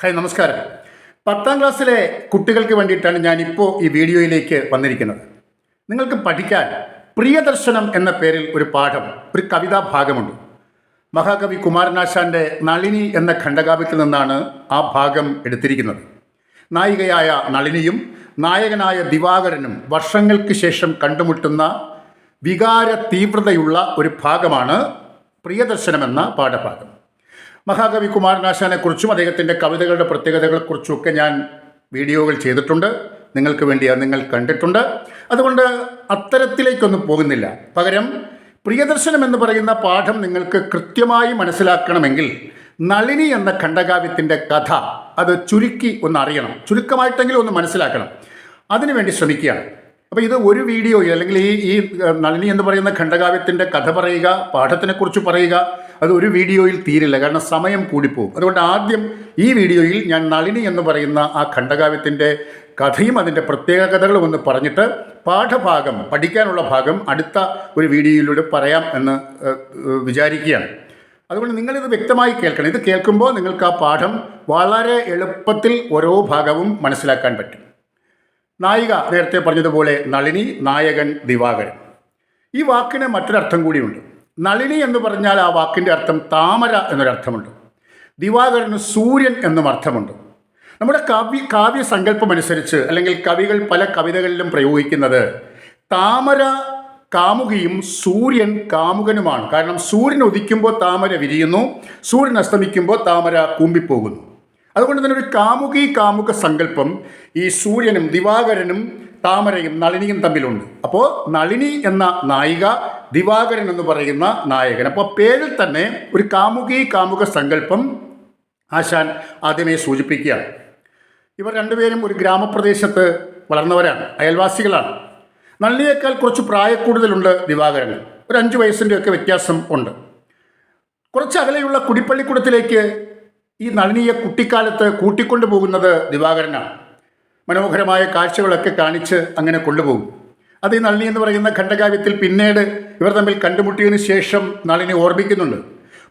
Hi നമസ്കാരം. പത്താം ക്ലാസ്സിലെ കുട്ടികൾക്ക് വേണ്ടിയിട്ടാണ് ഞാനിപ്പോൾ ഈ വീഡിയോയിലേക്ക് വന്നിരിക്കുന്നത്. നിങ്ങൾക്ക് പഠിക്കാൻ പ്രിയദർശനം എന്ന പേരിൽ ഒരു പാഠം ഒരു കവിതാ ഭാഗമുണ്ട്. മഹാകവി കുമാരനാശാന്റെ നളിനി എന്ന ഖണ്ഡകാവ്യത്തിൽ നിന്നാണ് ആ ഭാഗം എടുത്തിരിക്കുന്നത്. നായികയായ നളിനിയും നായകനായ ദിവാകരനും വർഷങ്ങൾക്ക് ശേഷം കണ്ടുമുട്ടുന്ന വികാര തീവ്രതയുള്ള ഒരു ഭാഗമാണ് പ്രിയദർശനം എന്ന പാഠഭാഗം. മഹാകവി കുമാരനാശാനെക്കുറിച്ചും അദ്ദേഹത്തിന്റെ കവിതകളുടെ പ്രത്യേകതകളെക്കുറിച്ചുമൊക്കെ ഞാൻ വീഡിയോകൾ ചെയ്തിട്ടുണ്ട്. നിങ്ങൾക്ക് വേണ്ടി അത് നിങ്ങൾ കണ്ടിട്ടുണ്ട്. അതുകൊണ്ട് അത്തരത്തിലേക്കൊന്നും പോകുന്നില്ല. പകരം പ്രിയദർശനം എന്ന് പറയുന്ന പാഠം നിങ്ങൾക്ക് കൃത്യമായി മനസ്സിലാക്കണമെങ്കിൽ നളിനി എന്ന ഖണ്ഡകാവ്യത്തിന്റെ കഥ അത് ചുരുക്കി ഒന്ന് അറിയണം. ചുരുക്കമായിട്ടെങ്കിലും ഒന്ന് മനസ്സിലാക്കണം. അതിനുവേണ്ടി ശ്രമിക്കുകയാണ്. അപ്പോൾ ഇത് ഒരു വീഡിയോ അല്ലെങ്കിൽ ഈ ഈ നളിനി എന്ന് പറയുന്ന ഖണ്ഡകാവ്യത്തിന്റെ കഥ പറയുക പാഠത്തിനെക്കുറിച്ച് പറയുക അത് ഒരു വീഡിയോയിൽ തീരില്ല. കാരണം സമയം കൂടിപ്പോകും. അതുകൊണ്ട് ആദ്യം ഈ വീഡിയോയിൽ ഞാൻ നളിനി എന്ന് പറയുന്ന ആ ഖണ്ഡകാവ്യത്തിന്റെ കഥയും അതിന്റെ പ്രത്യേകതകളും ഒന്ന് പറഞ്ഞിട്ട് പാഠഭാഗം പഠിക്കാനുള്ള ഭാഗം അടുത്ത ഒരു വീഡിയോയിലൂടെ പറയാം എന്ന് വിചാരിക്കുകയാണ്. അതുകൊണ്ട് നിങ്ങളിത് വ്യക്തമായി കേൾക്കണം. ഇത് കേൾക്കുമ്പോൾ നിങ്ങൾക്ക് ആ പാഠം വളരെ എളുപ്പത്തിൽ ഓരോ ഭാഗവും മനസ്സിലാക്കാൻ പറ്റും. നായിക നേരത്തെ പറഞ്ഞതുപോലെ നളിനി നായകൻ ദിവാകരൻ. ഈ വാക്കിന് മറ്റൊരർത്ഥം കൂടിയുണ്ട്. നളിനി എന്ന് പറഞ്ഞാൽ ആ വാക്കിന്റെ അർത്ഥം താമര എന്നൊരർത്ഥമുണ്ട്. ദിവാകരന് സൂര്യൻ എന്നും അർത്ഥമുണ്ട്. നമ്മുടെ കാവ്യ കാവ്യസങ്കല്പം അനുസരിച്ച് അല്ലെങ്കിൽ കവികൾ പല കവിതകളിലും പ്രയോഗിക്കുന്നത് താമര കാമുകിയും സൂര്യൻ കാമുകനുമാണ്. കാരണം സൂര്യൻ ഉദിക്കുമ്പോൾ താമര വിരിയുന്നു സൂര്യൻ അസ്തമിക്കുമ്പോൾ താമര കൂമ്പിപ്പോകുന്നു. അതുകൊണ്ട് തന്നെ ഒരു കാമുകി കാമുക സങ്കല്പം ഈ സൂര്യനും ദിവാകരനും താമരയും നളിനിയും തമ്മിലുണ്ട്. അപ്പോൾ നളിനി എന്ന നായിക ദിവാകരൻ എന്ന് പറയുന്ന നായകൻ. അപ്പോൾ പേരിൽ തന്നെ ഒരു കാമുകി കാമുക സങ്കല്പം ആശാൻ ആദ്യമേ സൂചിപ്പിക്കുകയാണ്. ഇവർ രണ്ടുപേരും ഒരു ഗ്രാമപ്രദേശത്ത് വളർന്നവരാണ് അയൽവാസികളാണ്. നളിനിയേക്കാൾ കുറച്ച് പ്രായക്കൂടുതലുണ്ട് ദിവാകരന് ഒരു അഞ്ച് വയസ്സിന്റെയൊക്കെ വ്യത്യാസം ഉണ്ട്. കുറച്ച് അകലെയുള്ള കുടിപ്പള്ളിക്കുടത്തിലേക്ക് ഈ നളിനിയെ കുട്ടിക്കാലത്ത് കൂട്ടിക്കൊണ്ടു പോകുന്നത് ദിവാകരനാണ്. മനോഹരമായ കാഴ്ചകളൊക്കെ കാണിച്ച് അങ്ങനെ കൊണ്ടുപോകും. അത് ഈ നളിനി എന്ന് പറയുന്ന ഖണ്ഡകാവ്യത്തിൽ പിന്നീട് ഇവർ തമ്മിൽ കണ്ടുമുട്ടിയതിനു ശേഷം നളിനി ഓർമ്മിക്കുന്നുണ്ട്.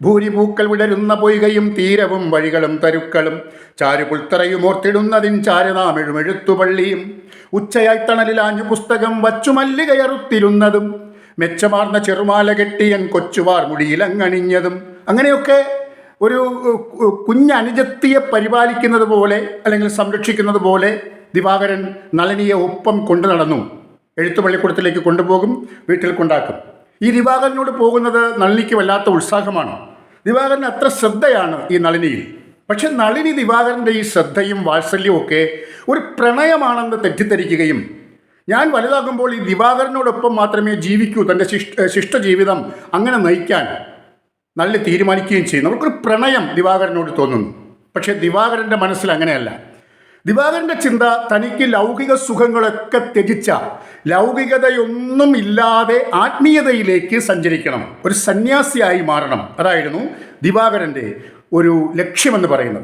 ഭൂരിപൂക്കൾ വിടരുന്ന പൊയ്കയും തീരവും വഴികളും തരുക്കളും ചാരുപുൽത്തറയുമോർത്തിടുന്നതിൻ ചാരനാമിഴും എഴുത്തുപള്ളിയും ഉച്ചയായി തണലിലാഞ്ഞു പുസ്തകം വച്ചു മല്ലികയറുത്തിരുന്നതും മെച്ചമാർന്ന ചെറുമാല കെട്ടിയൻ കൊച്ചുവാർ മുടിയിലങ്ങണിഞ്ഞതും അങ്ങനെയൊക്കെ ഒരു കുഞ്ഞനുജത്തിയെ പരിപാലിക്കുന്നത് പോലെ അല്ലെങ്കിൽ സംരക്ഷിക്കുന്നത് പോലെ ദിവാകരൻ നളിനിയെ ഒപ്പം കൊണ്ടു നടന്നു. എഴുത്തുപള്ളിക്കൂടത്തിലേക്ക് കൊണ്ടുപോകും വീട്ടിൽ കൊണ്ടാക്കും. ഈ ദിവാകരനോട് പോകുന്നത് നളിനിക്ക് വല്ലാത്ത ഉത്സാഹമാണ്. ദിവാകരൻ അത്ര ശ്രദ്ധയാണ് ഈ നളിനിയിൽ. പക്ഷെ നളിനി ദിവാകരന്റെ ഈ ശ്രദ്ധയും വാത്സല്യവും ഒക്കെ ഒരു പ്രണയമാണെന്ന് തെറ്റിദ്ധരിക്കുകയും ഞാൻ വലുതാകുമ്പോൾ ഈ ദിവാകരനോടൊപ്പം മാത്രമേ ജീവിക്കൂ തന്റെ ശിഷ്ട ശിഷ്ടജീവിതം അങ്ങനെ നയിക്കാൻ നല്ല തീരുമാനിക്കുകയും ചെയ്യും നമുക്കൊരു പ്രണയം ദിവാകരനോട് തോന്നുന്നു. പക്ഷേ ദിവാകരന്റെ മനസ്സിൽ അങ്ങനെയല്ല. ദിവാകരന്റെ ചിന്ത തനിക്ക് ലൗകിക സുഖങ്ങളൊക്കെ ത്യജിച്ച ലൗകികതയൊന്നും ഇല്ലാതെ ആത്മീയതയിലേക്ക് സഞ്ചരിക്കണം. ഒരു സന്യാസിയായി മാറണം. അതായിരുന്നു ദിവാകരന്റെ ഒരു ലക്ഷ്യമെന്ന് പറയുന്നത്.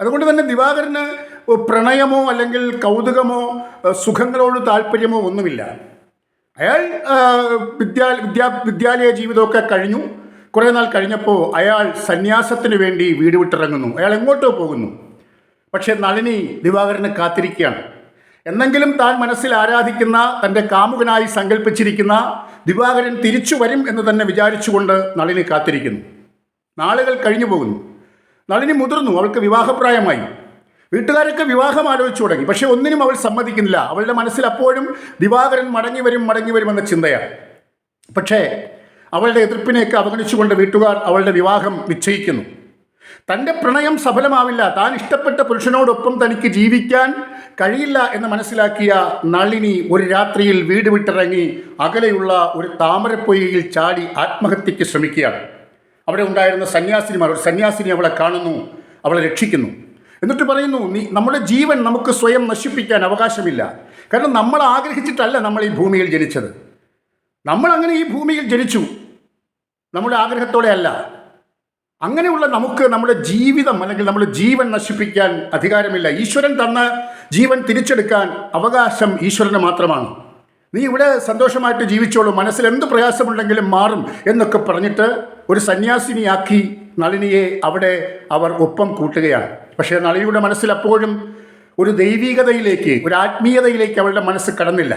അതുകൊണ്ട് തന്നെ ദിവാകരന് പ്രണയമോ അല്ലെങ്കിൽ കൗതുകമോ സുഖങ്ങളോട് താല്പര്യമോ ഒന്നുമില്ല. അയാൾ വിദ്യാ വിദ്യാ വിദ്യാലയ ജീവിതമൊക്കെ കഴിഞ്ഞു. കുറേ നാൾ കഴിഞ്ഞപ്പോൾ അയാൾ സന്യാസത്തിന് വേണ്ടി വീട് വിട്ടിറങ്ങുന്നു. അയാൾ എങ്ങോട്ടോ പോകുന്നു. പക്ഷേ നളിനി ദിവാകരനെ കാത്തിരിക്കുകയാണ്. എന്നെങ്കിലും താൻ മനസ്സിൽ ആരാധിക്കുന്ന തന്റെ കാമുകനായി സങ്കല്പിച്ചിരിക്കുന്ന ദിവാകരൻ തിരിച്ചു വരും എന്ന് തന്നെ വിചാരിച്ചുകൊണ്ട് നളിനി കാത്തിരിക്കുന്നു. നാളുകൾ കഴിഞ്ഞു പോകുന്നു. നളിനി മുതിർന്നു അവൾക്ക് വിവാഹപ്രായമായി. വീട്ടുകാരൊക്കെ വിവാഹം ആലോചിച്ചു തുടങ്ങി. പക്ഷെ ഒന്നിനും അവൾ സമ്മതിക്കുന്നില്ല. അവളുടെ മനസ്സിൽ അപ്പോഴും ദിവാകരൻ മടങ്ങി വരും മടങ്ങി വരുമെന്ന ചിന്തയാണ്. പക്ഷേ അവളുടെ എതിർപ്പിനെയൊക്കെ അവഗണിച്ചുകൊണ്ട് വീട്ടുകാർ അവളുടെ വിവാഹം നിശ്ചയിക്കുന്നു. തന്റെ പ്രണയം സഫലമാവില്ല. താൻ ഇഷ്ടപ്പെട്ട പുരുഷനോടൊപ്പം തനിക്ക് ജീവിക്കാൻ കഴിയില്ല എന്ന് മനസ്സിലാക്കിയ നളിനി ഒരു രാത്രിയിൽ വീട് വിട്ടിറങ്ങി അകലെയുള്ള ഒരു താമരപ്പൊയ്യയിൽ ചാടി ആത്മഹത്യയ്ക്ക് ശ്രമിക്കുകയാണ്. അവിടെ ഉണ്ടായിരുന്ന സന്യാസിനിമാർ ഒരു സന്യാസിനി അവളെ കാണുന്നു അവളെ രക്ഷിക്കുന്നു. എന്നിട്ട് പറയുന്നു നീ നമ്മുടെ ജീവൻ നമുക്ക് സ്വയം നശിപ്പിക്കാൻ അവകാശമില്ല. കാരണം നമ്മൾ ആഗ്രഹിച്ചിട്ടല്ല നമ്മൾ ഈ ഭൂമിയിൽ ജനിച്ചത്. നമ്മൾ അങ്ങനെ ഈ ഭൂമിയിൽ ജനിച്ചു. നമ്മുടെ ആഗ്രഹത്തോടെ അല്ല. അങ്ങനെയുള്ള നമുക്ക് നമ്മുടെ ജീവിതം അല്ലെങ്കിൽ നമ്മുടെ ജീവൻ നശിപ്പിക്കാൻ അധികാരമില്ല. ഈശ്വരൻ തന്ന ജീവൻ തിരിച്ചെടുക്കാൻ അവകാശം ഈശ്വരന് മാത്രമാണ്. നീ ഇവിടെ സന്തോഷമായിട്ട് ജീവിച്ചോളൂ. മനസ്സിൽ എന്ത് പ്രയാസമുണ്ടെങ്കിലും മാറും എന്നൊക്കെ പറഞ്ഞിട്ട് ഒരു സന്യാസിനിയാക്കി നളിനിയെ അവിടെ അവർ ഒപ്പം കൂട്ടുകയാണ്. പക്ഷേ നളിനിയുടെ മനസ്സിൽ അപ്പോഴും ഒരു ദൈവീകതയിലേക്ക് ഒരു ആത്മീയതയിലേക്ക് അവളുടെ മനസ്സ് കടന്നില്ല.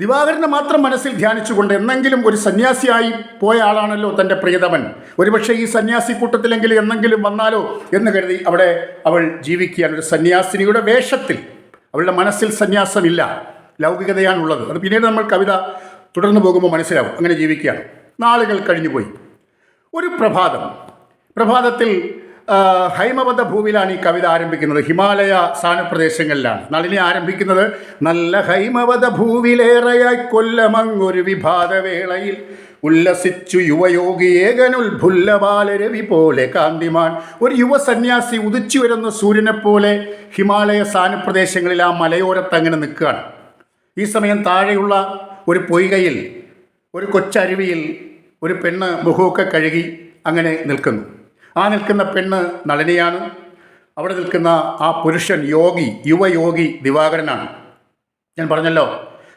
ദിവാകരനെ മാത്രം മനസ്സിൽ ധ്യാനിച്ചുകൊണ്ട് എന്നെങ്കിലും ഒരു സന്യാസിയായി പോയ ആളാണല്ലോ തന്റെ പ്രിയതമൻ. ഒരുപക്ഷെ ഈ സന്യാസി കൂട്ടത്തിലെങ്കിലും എന്നെങ്കിലും വന്നാലോ എന്ന് കരുതി അവിടെ അവൾ ജീവിക്കുകയാണ്. ഒരു സന്യാസിനിയുടെ വേഷത്തിൽ അവളുടെ മനസ്സിൽ സന്യാസമില്ല. ലൗകികതയാണുള്ളത്. അത് പിന്നീട് നമ്മൾ കവിത തുടർന്നു പോകുമ്പോൾ മനസ്സിലാവും. അങ്ങനെ ജീവിക്കുകയാണ്. നാളുകൾ കഴിഞ്ഞുപോയി. ഒരു പ്രഭാതം. പ്രഭാതത്തിൽ ഹൈമവത ഭൂവിലാണ് ഈ കവിത ആരംഭിക്കുന്നത്. ഹിമാലയ സാനുപ്രദേശങ്ങളിലാണ്. നളിനി ആരംഭിക്കുന്നത് നല്ല ഹൈമവത ഭൂവിലേറെയായി കൊല്ലമങ്ങൊരു വിഭാതവേളയിൽ ഉല്ലസിച്ചു യുവയോഗി ഏകനുൽഭുല്ലബാലരവി പോലെ കാന്തിമാൻ. ഒരു യുവ സന്യാസി ഉദിച്ചു വരുന്ന സൂര്യനെ പോലെ ഹിമാലയ സ്ഥാനപ്രദേശങ്ങളിൽ ആ മലയോരത്ത് അങ്ങനെ നിൽക്കുകയാണ്. ഈ സമയം താഴെയുള്ള ഒരു പൊയ്കയിൽ ഒരു കൊച്ചരുവിയിൽ ഒരു പെണ്ണ് മുഖമൊക്കെ കഴുകി അങ്ങനെ നിൽക്കുന്നു. ആ നിൽക്കുന്ന പെണ്ണ് നളിനിയാണ്. അവിടെ നിൽക്കുന്ന ആ പുരുഷൻ യോഗി യുവയോഗി ദിവാകരനാണ്. ഞാൻ പറഞ്ഞല്ലോ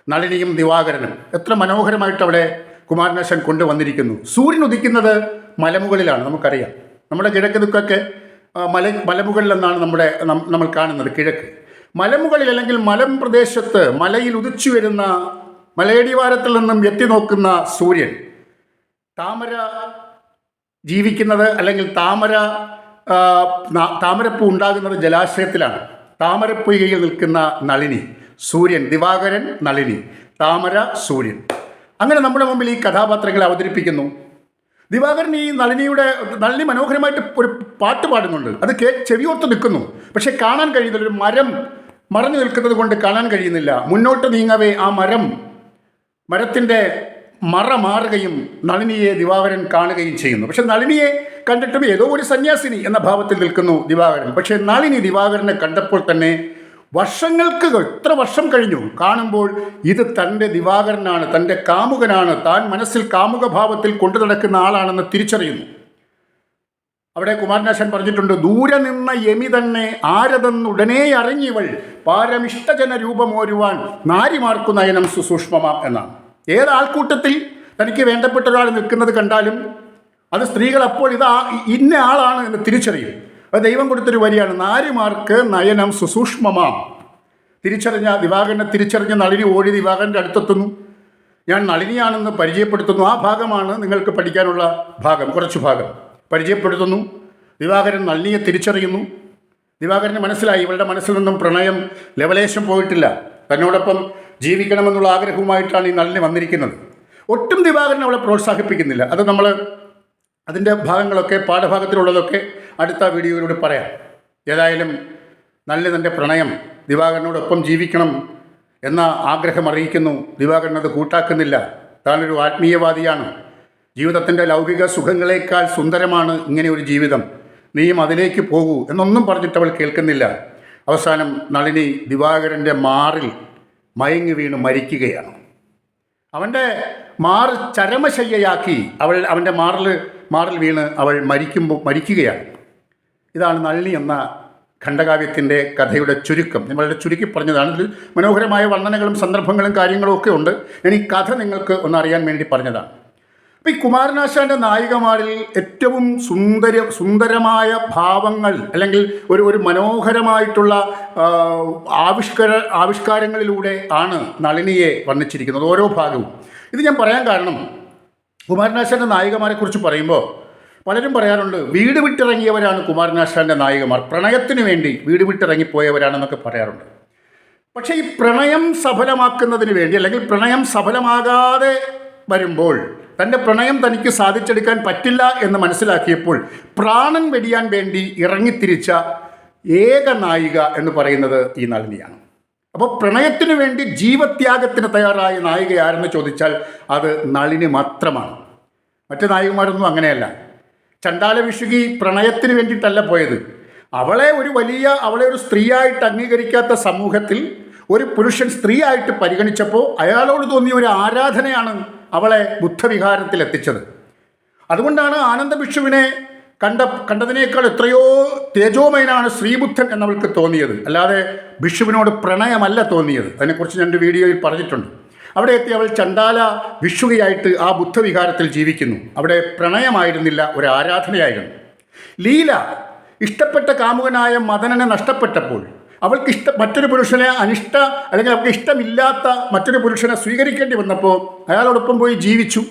നളിനിയും ദിവാകരനും. എത്ര മനോഹരമായിട്ട് അവിടെ കുമാരനാശൻ കൊണ്ടുവന്നിരിക്കുന്നു. സൂര്യൻ ഉദിക്കുന്നത് മലമുകളിലാണ് നമുക്കറിയാം. നമ്മുടെ കിഴക്ക് ദുഃഖമൊക്കെ മല മലമുകളിലെന്നാണ് നമ്മുടെ നമ്മൾ കാണുന്നത് കിഴക്ക്. മലമുകളിൽ അല്ലെങ്കിൽ മലം പ്രദേശത്ത് മലയിൽ ഉദിച്ചു വരുന്ന മലയടിവാരത്തിൽ നിന്നും എത്തി നോക്കുന്ന സൂര്യൻ താമര ജീവിക്കുന്നത് അല്ലെങ്കിൽ താമര താമരപ്പൂ ഉണ്ടാകുന്നത് ജലാശയത്തിലാണ്. താമരപ്പൂയിൽ നിൽക്കുന്ന നളിനി സൂര്യൻ ദിവാകരൻ നളിനി താമര സൂര്യൻ. അങ്ങനെ നമ്മുടെ മുമ്പിൽ ഈ കഥാപാത്രങ്ങളെ അവതരിപ്പിക്കുന്നു. ദിവാകരൻ ഈ നളിനിയുടെ നളിനി മനോഹരമായിട്ട് ഒരു പാട്ട് പാടുന്നുണ്ട്. അത് കേ ചെവിയോർത്ത് നിൽക്കുന്നു. പക്ഷേ കാണാൻ കഴിയുന്നില്ല. ഒരു മരം മറഞ്ഞു നിൽക്കുന്നത് കൊണ്ട് കാണാൻ കഴിയുന്നില്ല. മുന്നോട്ട് നീങ്ങവേ ആ മരം. മരത്തിന്റെ മറ മാറുകയും നളിനിയെ ദിവാകരൻ കാണുകയും ചെയ്യുന്നു. പക്ഷെ നളിനിയെ കണ്ടിട്ടും ഏതോ ഒരു സന്യാസിനി എന്ന ഭാവത്തിൽ നിൽക്കുന്നു ദിവാകരൻ. പക്ഷേ നളിനി ദിവാകരനെ കണ്ടപ്പോൾ തന്നെ വർഷങ്ങൾക്ക് എത്ര വർഷം കഴിഞ്ഞു. കാണുമ്പോൾ ഇത് തന്റെ ദിവാകരനാണ് തന്റെ കാമുകനാണ് താൻ മനസ്സിൽ കാമുക ഭാവത്തിൽ കൊണ്ടു നടക്കുന്ന ആളാണെന്ന് തിരിച്ചറിയുന്നു. അവിടെ കുമാരനാശൻ പറഞ്ഞിട്ടുണ്ട് ദൂരെ നിന്ന യമി തന്നെ ആരതെന്നുടനെ അറിഞ്ഞിവൾ. പാരമിഷ്ടജന രൂപമോരുവാൻ നാരിമാർക്കു നയനം സുസൂക്ഷ്മമാം എന്നാണ്. ഏത് ആൾക്കൂട്ടത്തിൽ തനിക്ക് വേണ്ടപ്പെട്ട ഒരാൾ നിൽക്കുന്നത് കണ്ടാലും അത് സ്ത്രീകൾ അപ്പോൾ ഇത് ഇന്ന ആളാണ് എന്ന് തിരിച്ചറിയും. അത് ദൈവം കൊടുത്തൊരു വരിയാണ്. നാരിമാർക്ക് നയനം സുസൂക്ഷ്മമാം. തിരിച്ചറിഞ്ഞ ദിവാകരനെ തിരിച്ചറിഞ്ഞ നളിനി ഓടി ദിവാകരന്റെ അടുത്തെത്തുന്നു. ഞാൻ നളിനിയാണെന്ന് പരിചയപ്പെടുത്തുന്നു. ആ ഭാഗമാണ് നിങ്ങൾക്ക് പഠിക്കാനുള്ള ഭാഗം കുറച്ച് ഭാഗം. പരിചയപ്പെടുത്തുന്നു. ദിവാകരൻ നളിനിയെ തിരിച്ചറിയുന്നു. ദിവാകരന് മനസ്സിലായി. ഇവളുടെ മനസ്സിൽ നിന്നും പ്രണയം ലവലേശം പോയിട്ടില്ല. തന്നോടൊപ്പം ജീവിക്കണമെന്നുള്ള ആഗ്രഹവുമായിട്ടാണ് ഈ നളിനി വന്നിരിക്കുന്നത്. ഒട്ടും ദിവാകരൻ അവളെ പ്രോത്സാഹിപ്പിക്കുന്നില്ല. അത് നമ്മൾ അതിന്റെ ഭാഗങ്ങളൊക്കെ പാഠഭാഗത്തിലുള്ളതൊക്കെ അടുത്ത വീഡിയോയിലൂടെ പറയാം. ഏതായാലും നളിനി തന്റെ പ്രണയം ദിവാകരനോടൊപ്പം ജീവിക്കണം എന്ന ആഗ്രഹം അറിയിക്കുന്നു. ദിവാകരൻ അത് കൂട്ടാക്കുന്നില്ല. താനൊരു ആത്മീയവാദിയാണ്. ജീവിതത്തിന്റെ ലൗകിക സുഖങ്ങളേക്കാൾ സുന്ദരമാണ് ഇങ്ങനെ ഒരു ജീവിതം. നീയും അതിലേക്ക് പോകൂ എന്നൊന്നും പറഞ്ഞിട്ട് അവൾ കേൾക്കുന്നില്ല. അവസാനം നളിനി ദിവാകരന്റെ മാറിൽ മയങ്ങി വീണ് മരിക്കുകയാണ്. അവന്റെ മാർ ചരമശയ്യയാക്കി അവൾ അവന്റെ മാറിൽ മാറിൽ വീണ് അവൾ മരിക്കുമ്പോൾ മരിക്കുകയാണ്. ഇതാണ് നളിനി എന്ന ഖണ്ഡകാവ്യത്തിന്റെ കഥയുടെ ചുരുക്കം. ഞാൻ വളരെ ചുരുക്കി പറഞ്ഞതാണ്. ഇതിൽ മനോഹരമായ വർണനകളും സന്ദർഭങ്ങളും കാര്യങ്ങളും ഒക്കെ ഉണ്ട്. ഞാൻ ഈ കഥ നിങ്ങൾക്ക് ഒന്ന് അറിയാൻ വേണ്ടി പറഞ്ഞതാണ്. അപ്പോൾ ഈ കുമാരനാശാന്റെ നായികമാരിൽ ഏറ്റവും സുന്ദര സുന്ദരമായ ഭാവങ്ങൾ അല്ലെങ്കിൽ ഒരു ഒരു മനോഹരമായിട്ടുള്ള ആവിഷ്കര ആവിഷ്കാരങ്ങളിലൂടെ ആണ് നളിനിയെ വർണിച്ചിരിക്കുന്നത് ഓരോ ഭാഗവും. ഇത് ഞാൻ പറയാൻ കാരണം കുമാരനാശാന്റെ നായികമാരെക്കുറിച്ച് പറയുമ്പോൾ പലരും പറയാറുണ്ട് വീട് വിട്ടിറങ്ങിയവരാണ് കുമാരനാശാന്റെ നായികമാർ. പ്രണയത്തിന് വേണ്ടി വീട് വിട്ടിറങ്ങിപ്പോയവരാണെന്നൊക്കെ പറയാറുണ്ട്. പക്ഷേ ഈ പ്രണയം സഫലമാക്കുന്നതിന് വേണ്ടി അല്ലെങ്കിൽ പ്രണയം സഫലമാകാതെ വരുമ്പോൾ തന്റെ പ്രണയം തനിക്ക് സാധിച്ചെടുക്കാൻ പറ്റില്ല എന്ന് മനസ്സിലാക്കിയപ്പോൾ പ്രാണൻ വെടിയാൻ വേണ്ടി ഇറങ്ങിത്തിരിച്ച ഏക നായിക എന്ന് പറയുന്നത് ഈ നളിനിയാണ്. അപ്പോൾ പ്രണയത്തിന് വേണ്ടി ജീവത്യാഗത്തിന് തയ്യാറായ നായിക ആരെന്ന് ചോദിച്ചാൽ അത് നളിനി മാത്രമാണ്. മറ്റു നായികമാരൊന്നും അങ്ങനെയല്ല. ചണ്ടാല വിഷുകി പ്രണയത്തിന് വേണ്ടിയിട്ടല്ല പോയത്. അവളെ ഒരു വലിയ അവളെ ഒരു സ്ത്രീയായിട്ട് അംഗീകരിക്കാത്ത സമൂഹത്തിൽ ഒരു പുരുഷൻ സ്ത്രീയായിട്ട് പരിഗണിച്ചപ്പോൾ അയാളോട് തോന്നിയ ഒരു ആരാധനയാണ് അവളെ ബുദ്ധവിഹാരത്തിൽ എത്തിച്ചത്. അതുകൊണ്ടാണ് ആനന്ദഭിക്ഷുവിനെ കണ്ട കണ്ടതിനേക്കാൾ എത്രയോ തേജോമയനാണ് ശ്രീബുദ്ധൻ എന്നവൾക്ക് തോന്നിയത്. അല്ലാതെ ഭിഷുവിനോട് പ്രണയമല്ല തോന്നിയത്. അതിനെക്കുറിച്ച് ഞാൻ വീഡിയോയിൽ പറഞ്ഞിട്ടുണ്ട്. അവിടെ എത്തി അവൾ ചണ്ടാല വിഷുകയായിട്ട് ആ ബുദ്ധവിഹാരത്തിൽ ജീവിക്കുന്നു. അവിടെ പ്രണയമായിരുന്നില്ല ഒരു ആരാധനയായിരുന്നു ലീല ഇഷ്ടപ്പെട്ട കാമുകനായ മദനനെ നഷ്ടപ്പെട്ടപ്പോൾ അവൾക്ക് ഇഷ്ട മറ്റൊരു പുരുഷനെ അനിഷ്ട അല്ലെങ്കിൽ അവൾക്ക് ഇഷ്ടമില്ലാത്ത മറ്റൊരു പുരുഷനെ സ്വീകരിക്കേണ്ടി വന്നപ്പോൾ അയാളോടൊപ്പം പോയി ജീവിച്ചു.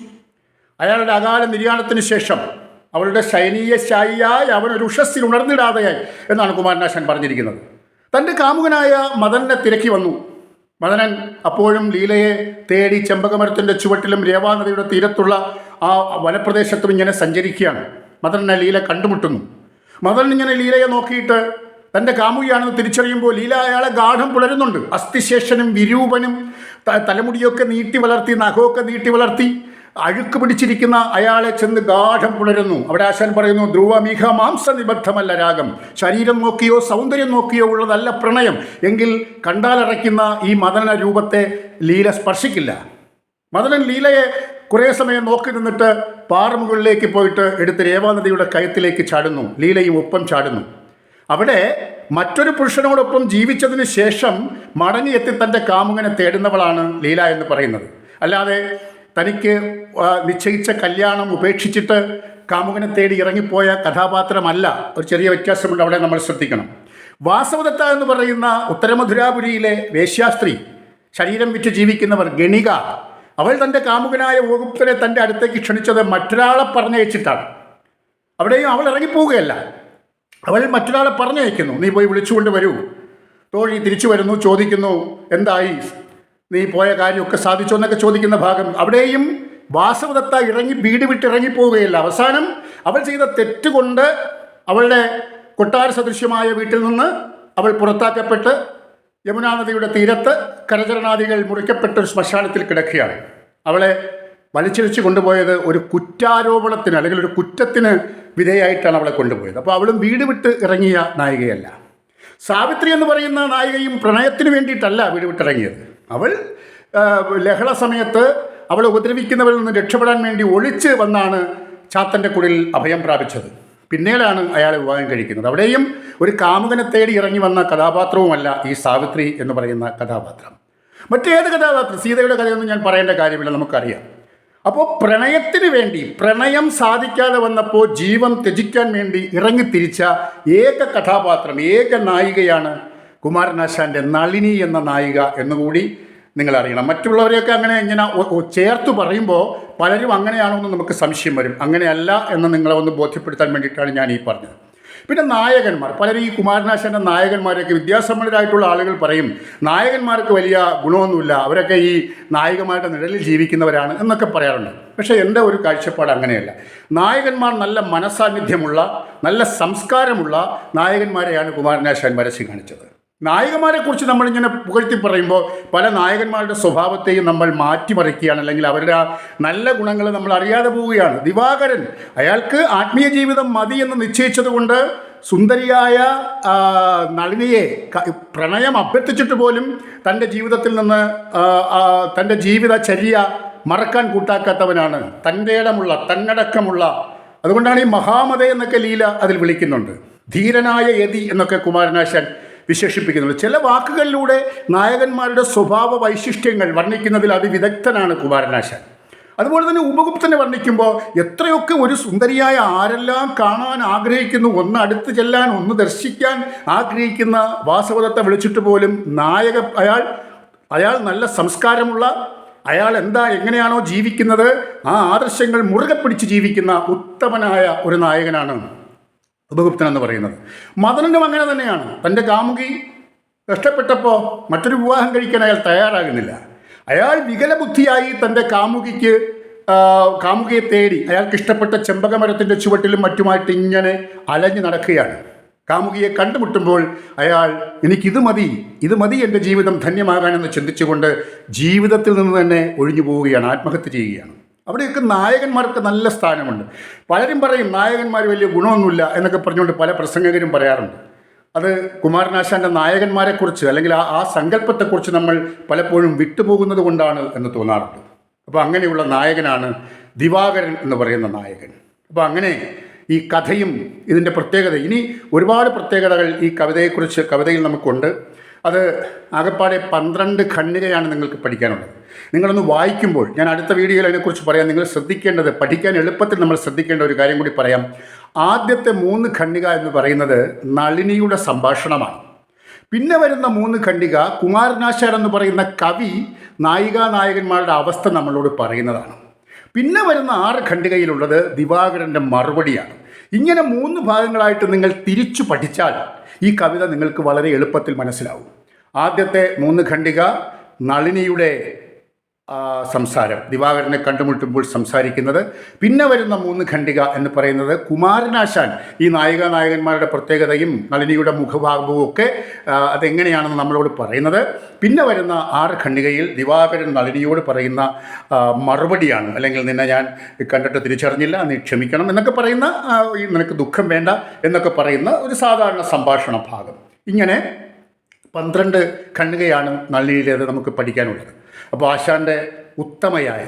അയാളുടെ അകാല നിര്യാണത്തിന് ശേഷം അവളുടെ ശൈനീയ ശായിയായി അവൻ ഒരു ഉഷസ്സിൽ ഉണർന്നിടാതെയായി എന്നാണ് കുമാരനാശൻ പറഞ്ഞിരിക്കുന്നത്. തന്റെ കാമുകനായ മദനെ തിരക്കി വന്നു. മദനൻ അപ്പോഴും ലീലയെ തേടി ചെമ്പകമരത്തിന്റെ ചുവട്ടിലും രേവാനദിയുടെ തീരത്തുള്ള ആ വനപ്രദേശത്തും ഇങ്ങനെ സഞ്ചരിക്കുകയാണ്. മദനെ ലീല കണ്ടുമുട്ടുന്നു. മദൻ ഇങ്ങനെ ലീലയെ നോക്കിയിട്ട് തന്റെ കാമുകിയാണെന്ന് തിരിച്ചറിയുമ്പോൾ ലീല അയാളെ ഗാഠം പുലരുന്നുണ്ട്. അസ്ഥിശേഷനും വിരൂപനും തലമുടിയൊക്കെ നീട്ടി വളർത്തി നഖമൊക്കെ നീട്ടി വളർത്തി അഴുക്ക് പിടിച്ചിരിക്കുന്ന അയാളെ ചെന്ന് ഗാഠം പുലരുന്നു. അവിടെ ആശാൻ പറയുന്നു ധ്രുവമീഹ മാംസ നിബദ്ധമല്ല രാഗം. ശരീരം നോക്കിയോ സൗന്ദര്യം നോക്കിയോ ഉള്ളതല്ല പ്രണയം. എങ്കിൽ കണ്ടാലറയ്ക്കുന്ന ഈ മദന രൂപത്തെ ലീല സ്പർശിക്കില്ല. മദനൻ ലീലയെ കുറേ സമയം നോക്കി നിന്നിട്ട് പാറമുകളിലേക്ക് പോയിട്ട് എടുത്ത് രേവാനദിയുടെ കയത്തിലേക്ക് ചാടുന്നു. ലീലയും ഒപ്പം ചാടുന്നു. അവിടെ മറ്റൊരു പുരുഷനോടൊപ്പം ജീവിച്ചതിന് ശേഷം മടങ്ങിയെത്തി തന്റെ കാമുകനെ തേടുന്നവളാണ് ലീല എന്ന് പറയുന്നത്. അല്ലാതെ തനിക്ക് നിശ്ചയിച്ച കല്യാണം ഉപേക്ഷിച്ചിട്ട് കാമുകനെ തേടി ഇറങ്ങിപ്പോയ കഥാപാത്രമല്ല. ഒരു ചെറിയ വ്യത്യാസമുണ്ട് അവിടെ നമ്മൾ ശ്രദ്ധിക്കണം. വാസവദത്ത എന്ന് പറയുന്ന ഉത്തരമധുരാപുരിയിലെ വേശ്യാസ്ത്രീ ശരീരം വിറ്റ് ജീവിക്കുന്നവർ ഗണിക അവൾ തന്റെ കാമുകനായ വകുപ്പിനെ തന്റെ അടുത്തേക്ക് ക്ഷണിച്ചത് മറ്റൊരാളെ പറഞ്ഞയച്ചിട്ടാണ്. അവിടെയും അവൾ ഇറങ്ങിപ്പോവുകയല്ല. അവൾ മറ്റൊരാളെ പറഞ്ഞയക്കുന്നു. നീ പോയി വിളിച്ചുകൊണ്ട് വരൂ. തോഴി തിരിച്ചു വരുന്നു ചോദിക്കുന്നു എന്തായി? നീ പോയ കാര്യമൊക്കെ സാധിച്ചോ എന്നൊക്കെ ചോദിക്കുന്ന ഭാഗം അവിടെയും വാസവദത്ത ഇറങ്ങി വീട് വിട്ട് ഇറങ്ങിപ്പോവുകയില്ല അവസാനം അവൾ ചെയ്ത തെറ്റുകൊണ്ട് അവളുടെ കൊട്ടാര സദൃശ്യമായ വീട്ടിൽ നിന്ന് അവൾ പുറത്താക്കപ്പെട്ട് യമുനാ നദിയുടെ തീരത്ത് കരചരണാദികൾ മുറിക്കപ്പെട്ട ഒരു ശ്മശാനത്തിൽ കിടക്കുകയാണ്. അവളെ വലിച്ചിഴച്ച് കൊണ്ടുപോയത് ഒരു കുറ്റാരോപണത്തിന് അല്ലെങ്കിൽ ഒരു കുറ്റത്തിന് വിധേയായിട്ടാണ് അവളെ കൊണ്ടുപോയത്. അപ്പോൾ അവളും വീട് വിട്ട് ഇറങ്ങിയ നായികയല്ല. സാവിത്രി എന്ന് പറയുന്ന നായികയും പ്രണയത്തിന് വേണ്ടിയിട്ടല്ല വീട് വിട്ടിറങ്ങിയത് അവൾ ലഹള സമയത്ത് അവളെ ഉപദ്രവിക്കുന്നവരിൽ നിന്ന് രക്ഷപ്പെടാൻ വേണ്ടി ഒളിച്ച് വന്നാണ് ചാത്തന്റെ കുടിൽ അഭയം പ്രാപിച്ചത്. പിന്നീടാണ് അയാളെ വിവാഹം കഴിക്കുന്നത്. അവിടെയും ഒരു കാമുകനെ തേടി ഇറങ്ങി വന്ന കഥാപാത്രവുമല്ല ഈ സാവിത്രി എന്ന് പറയുന്ന കഥാപാത്രം. മറ്റേത് കഥാപാത്രം? സീതയുടെ കഥയൊന്നും ഞാൻ പറയേണ്ട കാര്യമില്ല നമുക്കറിയാം. അപ്പോൾ പ്രണയത്തിന് വേണ്ടി പ്രണയം സാധിക്കാതെ വന്നപ്പോൾ ജീവൻ ത്യജിക്കാൻ വേണ്ടി ഇറങ്ങിത്തിരിച്ച ഏക കഥാപാത്രം ഏക നായികയാണ് കുമാരനാശാന്റെ നളിനി എന്ന നായിക എന്നുകൂടി നിങ്ങൾ അറിയണം മറ്റുള്ളവരെയൊക്കെ അങ്ങനെ ഇങ്ങനെ ചേർത്ത് പറയുമ്പോൾ പലരും അങ്ങനെയാണോ എന്ന് നമുക്ക് സംശയം വരും. അങ്ങനെയല്ല എന്ന് നിങ്ങളെ ഒന്ന് ബോധ്യപ്പെടുത്താൻ വേണ്ടിയിട്ടാണ് ഞാൻ ഈ പറഞ്ഞത്. പിന്നെ നായകന്മാർ പലരും ഈ കുമാരനാശാന്റെ നായകന്മാരൊക്കെ വിദ്യാസമ്പന്നരായിട്ടുള്ള ആളുകൾ പറയും നായകന്മാർക്ക് വലിയ ഗുണമൊന്നുമില്ല അവരൊക്കെ ഈ നായികമാരുടെ നിഴലിൽ ജീവിക്കുന്നവരാണ് എന്നൊക്കെ പറയാറുണ്ട്. പക്ഷേ എന്റെ ഒരു കാഴ്ചപ്പാട് അങ്ങനെയല്ല. നായകന്മാർ നല്ല മനസാന്നിധ്യമുള്ള നല്ല സംസ്കാരമുള്ള നായകന്മാരെയാണ് കുമാരനാശാൻ വരച്ച് കാണിച്ചത്. നായകന്മാരെക്കുറിച്ച് നമ്മളിങ്ങനെ പുകഴ്ത്തി പറയുമ്പോൾ പല നായകന്മാരുടെ സ്വഭാവത്തെയും നമ്മൾ മാറ്റിമറിക്കുകയാണ്. അല്ലെങ്കിൽ അവരുടെ ആ നല്ല ഗുണങ്ങൾ നമ്മൾ അറിയാതെ പോവുകയാണ്. ദിവാകരൻ അയാൾക്ക് ആത്മീയ ജീവിതം മതി എന്ന് നിശ്ചയിച്ചതുകൊണ്ട് സുന്ദരിയായ നളിനിയെ പ്രണയം അഭ്യർത്ഥിച്ചിട്ട് പോലും തന്റെ ജീവിതത്തിൽ നിന്ന് തന്റെ ജീവിതചര്യ മറക്കാൻ കൂട്ടാക്കാത്തവനാണ്. തന്റെ ഇടമുള്ള തന്നടക്കമുള്ള. അതുകൊണ്ടാണ് ഈ മഹാമത എന്നൊക്കെ ലീല അതിൽ വിളിക്കുന്നുണ്ട്. ധീരനായ യതി എന്നൊക്കെ കുമാരനാശാൻ വിശേഷിപ്പിക്കുന്നുണ്ട്. ചില വാക്കുകളിലൂടെ നായകന്മാരുടെ സ്വഭാവ വൈശിഷ്ട്യങ്ങൾ വർണിക്കുന്നതിൽ അതിവിദഗ്ധനാണ് കുമാരനാശാൻ. അതുപോലെ തന്നെ ഉപഗുപ്തനെ വർണിക്കുമ്പോൾ എത്രയൊക്കെ ഒരു സുന്ദരിയായ ആരെല്ലാം കാണാൻ ആഗ്രഹിക്കുന്നു ഒന്ന് അടുത്ത് ചെല്ലാൻ ഒന്ന് ദർശിക്കാൻ ആഗ്രഹിക്കുന്ന വാസവദത്തെ വിളിച്ചിട്ട് പോലും നായക അയാൾ അയാൾ നല്ല സംസ്കാരമുള്ള അയാൾ എന്താ എങ്ങനെയാണോ ജീവിക്കുന്നത് ആ ആദർശങ്ങൾ മുറുകെ പിടിച്ച് ജീവിക്കുന്ന ഉത്തമനായ ഒരു നായകനാണ് ഉപഗുപ്തൻ എന്ന് പറയുന്നത്. മദനനും അങ്ങനെ തന്നെയാണ്. തന്റെ കാമുകി കഷ്ടപ്പെട്ടപ്പോൾ മറ്റൊരു വിവാഹം കഴിക്കാൻ അയാൾ തയ്യാറാകുന്നില്ല. അയാൾ വികലബുദ്ധിയായി തന്റെ കാമുകിക്ക് കാമുകയെ തേടി അയാൾക്ക് ഇഷ്ടപ്പെട്ട ചെമ്പകമരത്തിന്റെ ചുവട്ടിലും മറ്റുമായിട്ട് ഇങ്ങനെ അലഞ്ഞു നടക്കുകയാണ്. കാമുകിയെ കണ്ടുമുട്ടുമ്പോൾ അയാൾ എനിക്കിത് മതി ഇത് മതി എന്റെ ജീവിതം ധന്യമാകാനെന്ന് ചിന്തിച്ചുകൊണ്ട് ജീവിതത്തിൽ നിന്ന് തന്നെ ഒഴിഞ്ഞു പോവുകയാണ് ആത്മഹത്യ ചെയ്യുകയാണ്. അവിടെയൊക്കെ നായകന്മാർക്ക് നല്ല സ്ഥാനമുണ്ട്. പലരും പറയും നായകന്മാർ വലിയ ഗുണമൊന്നുമില്ല എന്നൊക്കെ പറഞ്ഞുകൊണ്ട് പല പ്രസംഗകരും പറയാറുണ്ട്. അത് കുമാരനാശാന്റെ നായകന്മാരെക്കുറിച്ച് അല്ലെങ്കിൽ ആ ആ സങ്കല്പത്തെക്കുറിച്ച് നമ്മൾ പലപ്പോഴും വിട്ടുപോകുന്നത് കൊണ്ടാണ് എന്ന് തോന്നാറുണ്ട്. അപ്പോൾ അങ്ങനെയുള്ള നായകനാണ് ദിവാകരൻ എന്ന് പറയുന്ന നായകൻ. അപ്പോൾ അങ്ങനെ ഈ കഥയും ഇതിന്റെ പ്രത്യേകത ഇനി ഒരുപാട് പ്രത്യേകതകൾ ഈ കവിതയെക്കുറിച്ച് കവിതയിൽ നമുക്കുണ്ട്. അത് ആകപ്പാടെ പന്ത്രണ്ട് ഖണ്ഡികയാണ് നിങ്ങൾക്ക് പഠിക്കാനുള്ളത്. നിങ്ങളൊന്ന് വായിക്കുമ്പോൾ ഞാൻ അടുത്ത വീഡിയോയിൽ അതിനെക്കുറിച്ച് പറയാം. നിങ്ങൾ ശ്രദ്ധിക്കേണ്ടത് പഠിക്കാൻ എളുപ്പത്തിൽ നമ്മൾ ശ്രദ്ധിക്കേണ്ട ഒരു കാര്യം കൂടി പറയാം. ആദ്യത്തെ മൂന്ന് ഖണ്ഡിക എന്ന് പറയുന്നത് നളിനിയുടെ സംഭാഷണമാണ്. പിന്നെ വരുന്ന മൂന്ന് ഖണ്ഡിക കുമാരനാശാൻ എന്ന് പറയുന്ന കവി നായികാ നായകന്മാരുടെ അവസ്ഥ നമ്മളോട് പറയുന്നതാണ്. പിന്നെ വരുന്ന ആറ് ഖണ്ഡികയിലുള്ളത് ദിവാകരന്റെ മറുപടിയാണ്. ഇങ്ങനെ മൂന്ന് ഭാഗങ്ങളായിട്ട് നിങ്ങൾ തിരിച്ചു പഠിച്ചാൽ ഈ കവിത നിങ്ങൾക്ക് വളരെ എളുപ്പത്തിൽ മനസ്സിലാവും. ആദ്യത്തെ മൂന്ന് ഖണ്ഡിക നളിനിയുടെ സംസാരം. ദിവാകരനെ കണ്ടുമുട്ടുമ്പോൾ സംസാരിക്കുന്നത്. പിന്നെ വരുന്ന മൂന്ന് ഖണ്ഡിക എന്ന് പറയുന്നത് കുമാരനാശാൻ. ഈ നായിക നായകന്മാരുടെ പ്രത്യേകതയും നളിനിയുടെ മുഖഭാവവും ഒക്കെ അതെങ്ങനെയാണെന്ന് നമ്മളോട് പറയുന്നത്. പിന്നെ വരുന്ന ആറ് ഖണ്ഡികയിൽ ദിവാകരൻ നളിനിയോട് പറയുന്ന മറുപടിയാണ്. അല്ലെങ്കിൽ നിന്നെ ഞാൻ കണ്ടിട്ട് തിരിച്ചറിഞ്ഞില്ല നീ ക്ഷമിക്കണം എന്നൊക്കെ പറയുന്ന നിനക്ക് ദുഃഖം വേണ്ട എന്നൊക്കെ പറയുന്ന ഒരു സാധാരണ സംഭാഷണ ഭാഗം. ഇങ്ങനെ പന്ത്രണ്ട് ഖണ്ഡികയാണ് നളിനിയിലേത് നമുക്ക് പഠിക്കാനുള്ളത്. അപ്പോൾ ആശാന്റെ ഉത്തമയായ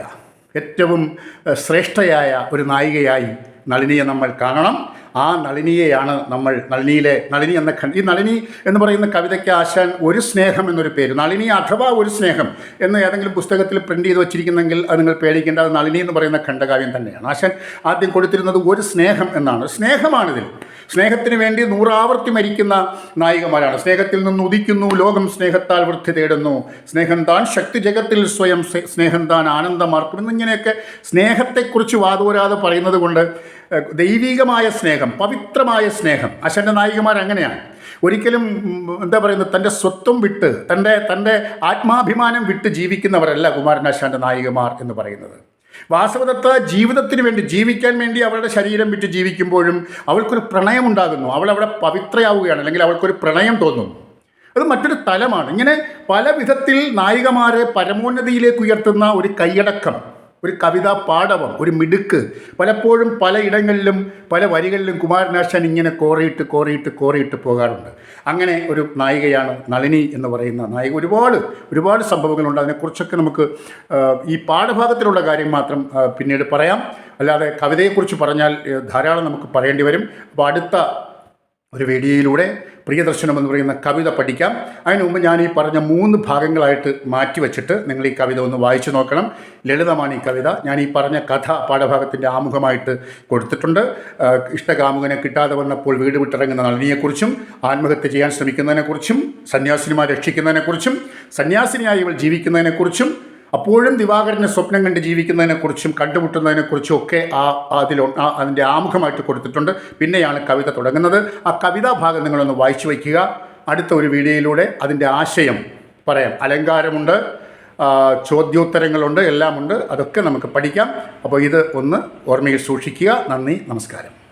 ഏറ്റവും ശ്രേഷ്ഠയായ ഒരു നായികയായി നളിനിയെ നമ്മൾ കാണണം. ആ നളിനിയെയാണ് നമ്മൾ നളിനിയിലെ നളിനി എന്ന ഈ നളിനി എന്ന് പറയുന്ന കവിതയ്ക്ക് ആശാൻ ഒരു സ്നേഹം എന്നൊരു പേര് നളിനി അഥവാ ഒരു സ്നേഹം എന്ന് ഏതെങ്കിലും പുസ്തകത്തിൽ പ്രിന്റ് ചെയ്ത് വെച്ചിരിക്കുന്നെങ്കിൽ അത് നിങ്ങൾ പേടിക്കേണ്ട അത് നളിനി എന്ന് പറയുന്ന ഖണ്ഡകാവ്യം തന്നെയാണ്. ആശാൻ ആദ്യം കൊടുത്തിരുന്നത് ഒരു സ്നേഹം എന്നാണ്. സ്നേഹമാണിതിൽ. സ്നേഹത്തിന് വേണ്ടി നൂറാവർത്തി മരിക്കുന്ന നായികമാരാണ്. സ്നേഹത്തിൽ നിന്ന് ഉദിക്കുന്നു ലോകം സ്നേഹത്താൽ വൃദ്ധി തേടുന്നു. സ്നേഹം താൻ ശക്തി ജഗത്തിൽ സ്വയം സ്നേഹം താൻ ആനന്ദമാർക്കും. എന്നിങ്ങനെയൊക്കെ സ്നേഹത്തെക്കുറിച്ച് വാതോരാതെ പറയുന്നത് കൊണ്ട് ദൈവികമായ സ്നേഹം പവിത്രമായ സ്നേഹം. അശന്റെ നായികമാർ അങ്ങനെയാണ്. ഒരിക്കലും എന്താ പറയുന്നത് തന്റെ സ്വത്വം വിട്ട് തന്റെ തന്റെ ആത്മാഭിമാനം വിട്ട് ജീവിക്കുന്നവരല്ല കുമാരനാശാന്റെ നായികമാർ എന്ന് പറയുന്നത്. വാസവദത്ത ജീവിതത്തിന് വേണ്ടി ജീവിക്കാൻ വേണ്ടി അവളുടെ ശരീരം വിട്ട് ജീവിക്കുമ്പോഴും അവൾക്കൊരു പ്രണയമുണ്ടാകുന്നു അവൾ അവിടെ പവിത്രയാവുകയാണ് അല്ലെങ്കിൽ അവൾക്കൊരു പ്രണയം തോന്നുന്നു അത് മറ്റൊരു തലമാണ്. ഇങ്ങനെ പല വിധത്തിൽ നായികമാരെ പരമോന്നതിയിലേക്ക് ഉയർത്തുന്ന ഒരു കൈയടക്കം. ഒരു കവിതാ പാടവം ഒരു മിടുക്ക്. പലപ്പോഴും പല ഇടങ്ങളിലും പല വരികളിലും കുമാരനാശാൻ ഇങ്ങനെ കോറിയിട്ട് കോറിയിട്ട് കോറിയിട്ട് പോകാറുണ്ട്. അങ്ങനെ ഒരു നായികയാണ് നളിനി എന്ന് പറയുന്ന നായിക. ഒരുപാട് ഒരുപാട് സംഭവങ്ങളുണ്ട്. അതിനെക്കുറിച്ചൊക്കെ നമുക്ക് ഈ പാഠഭാഗത്തിലുള്ള കാര്യം മാത്രം പിന്നീട് പറയാം. അല്ലാതെ കവിതയെക്കുറിച്ച് പറഞ്ഞാൽ ധാരാളം നമുക്ക് പറയേണ്ടി വരും. അപ്പോൾ അടുത്ത ഒരു വീഡിയോയിലൂടെ പ്രിയദർശനം എന്ന് പറയുന്ന കവിത പഠിക്കാം. അതിനു മുമ്പ് ഞാൻ ഈ പറഞ്ഞ മൂന്ന് ഭാഗങ്ങളായിട്ട് മാറ്റിവെച്ചിട്ട് നിങ്ങൾ ഈ കവിത ഒന്ന് വായിച്ചു നോക്കണം. ലളിതമാണ് ഈ കവിത. ഞാൻ ഈ പറഞ്ഞ കഥ പാഠഭാഗത്തിന്റെ ആമുഖമായിട്ട് കൊടുത്തിട്ടുണ്ട്. ഇഷ്ടകാമുകനെ കിട്ടാതെ വന്നപ്പോൾ വീട് വിട്ടിറങ്ങുന്ന നളിനിയെക്കുറിച്ചും ആത്മഹത്യ ചെയ്യാൻ ശ്രമിക്കുന്നതിനെക്കുറിച്ചും സന്യാസിനിമാരെ രക്ഷിക്കുന്നതിനെക്കുറിച്ചും സന്യാസിനിയായി ഇവൾ ജീവിക്കുന്നതിനെക്കുറിച്ചും അപ്പോഴും ദിവാകരനെ സ്വപ്നം കണ്ട് ജീവിക്കുന്നതിനെക്കുറിച്ചും കണ്ടുമുട്ടുന്നതിനെക്കുറിച്ചും ഒക്കെ ആ അതിൽ അതിന്റെ ആമുഖമായിട്ട് കൊടുത്തിട്ടുണ്ട്. പിന്നെയാണ് കവിത തുടങ്ങുന്നത്. ആ കവിതാ ഭാഗം നിങ്ങളൊന്ന് വായിച്ചു വയ്ക്കുക. അടുത്ത ഒരു വീഡിയോയിലൂടെ അതിന്റെ ആശയം പറയാം. അലങ്കാരമുണ്ട് ചോദ്യോത്തരങ്ങളുണ്ട് എല്ലാമുണ്ട്. അതൊക്കെ നമുക്ക് പഠിക്കാം. അപ്പോൾ ഇത് ഒന്ന് ഓർമ്മയിൽ സൂക്ഷിക്കുക. നന്ദി നമസ്കാരം.